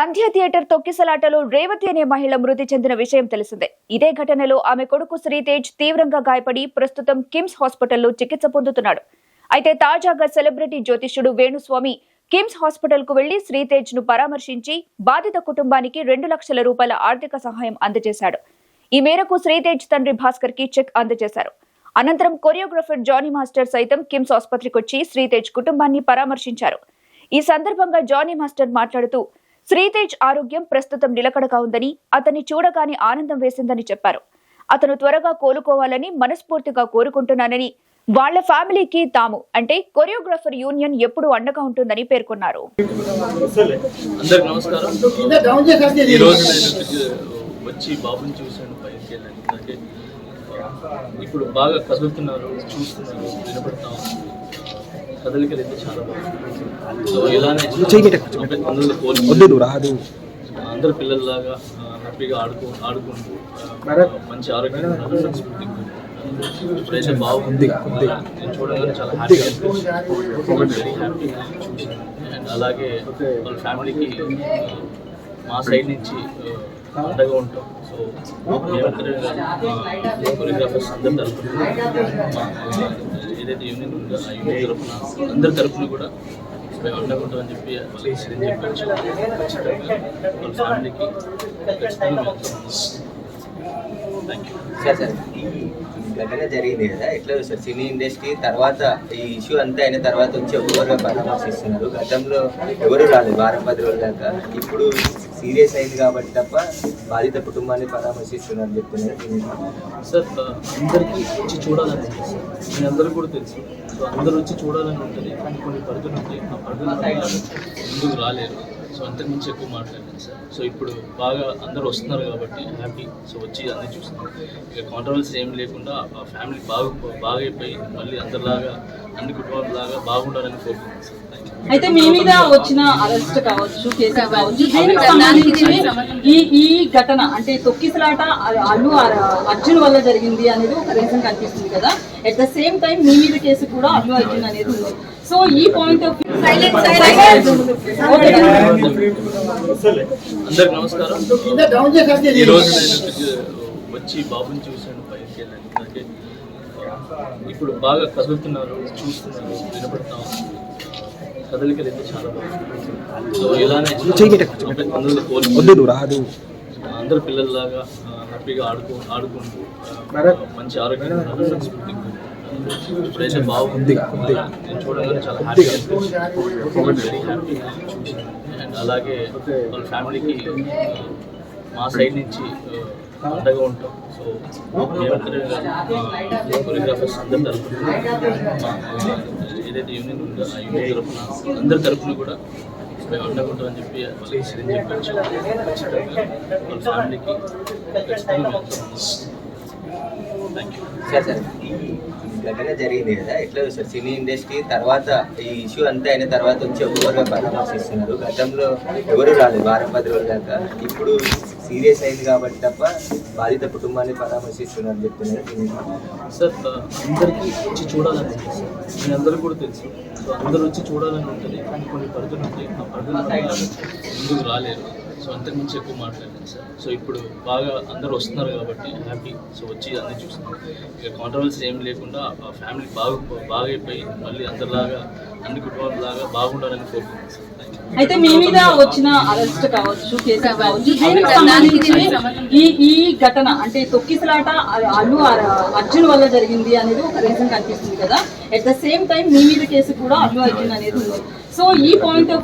సంధ్య theatre తొక్కిసలాటలో Revathi అనే మహిళ మృతి చెందిన విషయం తెలిసిందే. ఇదే ఘటనలో ఆమె కొడుకు శ్రీతేజ్ తీవ్రంగా గాయపడి ప్రస్తుతం కిమ్స్ హాస్పిటల్లో చికిత్స పొందుతున్నాడు. అయితే తాజాగా సెలబ్రిటీ జ్యోతిష్యుడు వేణుస్వామి కిమ్స్ హాస్పిటల్కు వెళ్ళి శ్రీతేజ్ను పరామర్శించి బాధిత కుటుంబానికి రెండు లక్షల రూపాయల ఆర్థిక సహాయం అందజేశాడు. ఈ మేరకు శ్రీతేజ్ తండ్రి భాస్కర్కి చెక్ అందజేశారు. అనంతరం కొరియోగ్రఫర్ జానీ మాస్టర్ సైతం కిమ్స్ ఆసుపత్రికి వచ్చి శ్రీతేజ్ కుటుంబాన్ని పరామర్శించారు. ఈ సందర్భంగా జానీ మాస్టర్ మాట్లాడుతూ శ్రీతేజ్ ఆరోగ్యం ప్రస్తుతం నిలకడగా ఉందని అతన్ని చూడగానే ఆనందం వేసిందని చెప్పారు. అతను త్వరగా కోలుకోవాలని మనస్ఫూర్తిగా కోరుకుంటున్నానని వాళ్ళ ఫ్యామిలీకి తాము అంటే కొరియోగ్రాఫర్ యూనియన్ ఎప్పుడు అండగా ఉంటుందని పేర్కొన్నారు. వచ్చి బాబుని చూశాను పైకి వెళ్ళాను. ఇప్పుడు బాగా కదులుతున్నారు చూస్తున్నారు వినపడతాం కదలికలు అయితే చాలా బాగుంది సో ఇలానే రాదు. అందరు పిల్లల్లాగా హ్యాపీగా ఆడుకో ఆడుకుంటూ మంచి. ఇప్పుడైతే బాగుంది. నేను చూడగానే చాలా హ్యాపీగా వెరీ హ్యాపీగా చూసాను అండ్ అలాగే వాళ్ళ ఫ్యామిలీకి మా సైడ్ నుంచి అండగా ఉంటాం. సో కొరియోగ్రాఫర్స్ అందరి తరఫున ఏదైతే యూనియన్ ఉందో ఆ యూనియన్ తరఫున అందరి తరఫున కూడా మేము అండగా ఉంటామని చెప్పి వాళ్ళకి సరైన చెప్పచ్చు ఖచ్చితంగా వాళ్ళ ఫ్యామిలీకి ఖచ్చితంగా సార్ సార్ ఈ ఘటన జరిగింది కదా ఎట్లా సార్? సినీ ఇండస్ట్రీ తర్వాత ఈ ఇష్యూ అంతా అయిన తర్వాత వచ్చి ఒక్కొక్కరుగా పరామర్శిస్తున్నారు? గతంలో ఎవరు రాలేదు వారం పది రోజుల దాకా. ఇప్పుడు సీరియస్ అయింది కాబట్టి తప్ప బాధిత కుటుంబాన్ని పరామర్శిస్తున్నారు చెప్తున్నారు సార్ అందరికీ వచ్చి చూడాలని ఉంది సార్. మీ అందరికీ కూడా తెలుసు. సో అందరూ వచ్చి చూడాలని ఉంటుంది కానీ కొన్ని పరిధులు ఉంటాయి. ఆ పరిధులు ముందుకు రాలేరు? సో అంతకుమించి ఎక్కువ మాట్లాడలేదు సార్. సో ఇప్పుడు బాగా అందరూ వస్తున్నారు కాబట్టి హ్యాపీ సో వచ్చి అన్నీ చూస్తున్నారు. ఇక కాంట్రవర్సీ ఏం లేకుండా ఆ ఫ్యామిలీ బాగా బాగా అయిపోయి మళ్ళీ అందరిలాగా అన్ని కుటుంబాలలాగా బాగుండాలని కోరుకుంటున్నాను సార్? అయితే మీ మీద వచ్చిన అరెస్ట్ కావచ్చు కేసు కావచ్చు దీనికి సంబంధించి ఈ ఈ ఘటన? అంటే తొక్కిసలాట అల్లు అర్- అర్జున్ వల్ల జరిగింది అనేది ఒక రీజన్ కనిపిస్తుంది కదా. ఎట్ ద సేమ్ టైం మీ మీద కేసు కూడా అల్లు అర్జున్ అనేది ఉంది. సో ఈ పాయింట్ ఆఫ్ అందరికి నమస్కారం. ఈ రోజు నేను వచ్చి బాబుని చూశాను పైకి వెళ్ళాను. ఇప్పుడు బాగా కదులుతున్నారు చూస్తున్నారు వినపడతాం. కదలికలు అయితే చాలా బాగుంది. సో ఇలానే అందరూ కోరుకుంటూ వద్దు రాదు. అందరు పిల్లల్లాగా హ్యాపీగా ఆడుకో ఆడుకుంటూ మంచి ఆరోగ్యంగా. ఇప్పుడైతే బాగుంది. నేను చూడగానే చాలా హ్యాపీగా వెరీ అండ్ అలాగే వాళ్ళ ఫ్యామిలీకి మా సైడ్ నుంచి అండగా ఉంటాం. సో కొరియోగ్రాఫర్స్ అందరి తరఫున ఏదైతే యూనియన్ ఉందో ఆ యూనియన్ తరఫున అందరి తరఫున కూడా మేము అండగా ఉంటామని చెప్పి చెప్పచ్చు ఖచ్చితంగా వాళ్ళ ఫ్యామిలీకి ఖచ్చితంగా థ్యాంక్ యూ సార్ సార్ ఘటన జరిగింది కదా ఎట్లా సార్ సినీ ఇండస్ట్రీ తర్వాత ఈ ఇష్యూ అంతా అయిన తర్వాత వచ్చి ఒక్కొక్కరుగా పరామర్శిస్తున్నారు? గతంలో ఎవరు రాలేదు వారం పది రోజుల దాకా. ఇప్పుడు సీరియస్ అయింది కాబట్టి తప్ప బాధిత కుటుంబాన్ని పరామర్శిస్తున్నారు చెప్తున్నారు సార్ అందరికీ వచ్చి చూడాలని మీ అందరికీ కూడా తెలుసు. సో అందరూ వచ్చి చూడాలని ఉంటుంది కానీ కొన్ని పరిధులు ఉంటాయి. ఆ పరిధులు ముందుకు రాలేరు. సో అంతకుమించి ఎక్కువ మాట్లాడలేదు సార్. సో ఇప్పుడు బాగా అందరూ వస్తున్నారు కాబట్టి హ్యాపీ సో వచ్చి అన్నీ చూస్తున్నారు. ఇక కాంట్రవర్సీ ఏం లేకుండా ఆ ఫ్యామిలీ బాగా బాగా అయిపోయి మళ్ళీ అందరిలాగా అన్ని కుటుంబాలలాగా బాగుండాలని కోరుకుంటున్నాను సార్. అయితే మీ మీద వచ్చిన అరెస్ట్ కావచ్చు కేసు కావచ్చు దీనికి సంబంధించి ఈ ఈ ఘటన? అంటే తొక్కిసలాట అల్లు అర్- అర్జున్ వల్ల జరిగింది అనేది ఒక రీజన్ కనిపిస్తుంది కదా. ఎట్ ద సేమ్ టైం మీ మీద కేసు కూడా అల్లు అర్జున్ అనేది ఉంది. సో ఈ పాయింట్ ఆఫ్